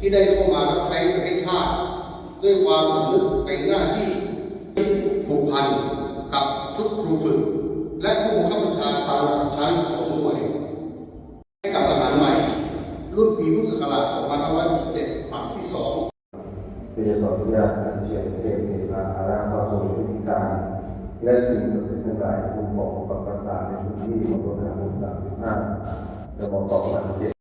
ที่ได้เข้ามารับใช้ประเทศชาติด้วยความสำนึกในหน้าที่ผูกพันกับชุดครูฝึก และผู้บังคับบัญชาตามระดับชั้นของหน่วยให้กับทหารใหม่ รุ่นปีพุทธศักราช2567ผัดที่2เป็นสอบทุกอย่างกเชียร์เทพเทพาอาราเข้าสู่พิธีการและสิ่งศักดิ์สิทธิ์ทั้งหลายคุ้มครองปกปักษาในพื้นที่มณฑลทารบกสามสิบห้าจะบอกต่อวันเจ็ด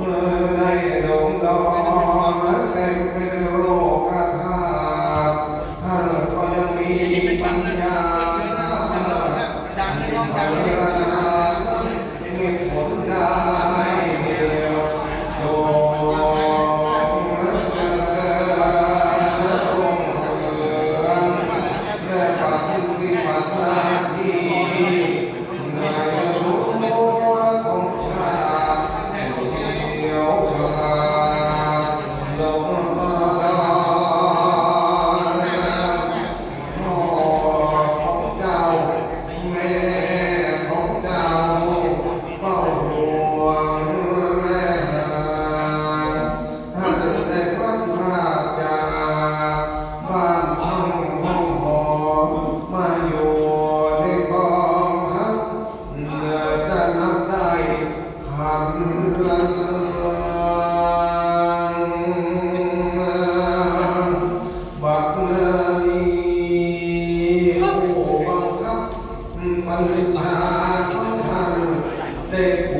mưa don't đó ไ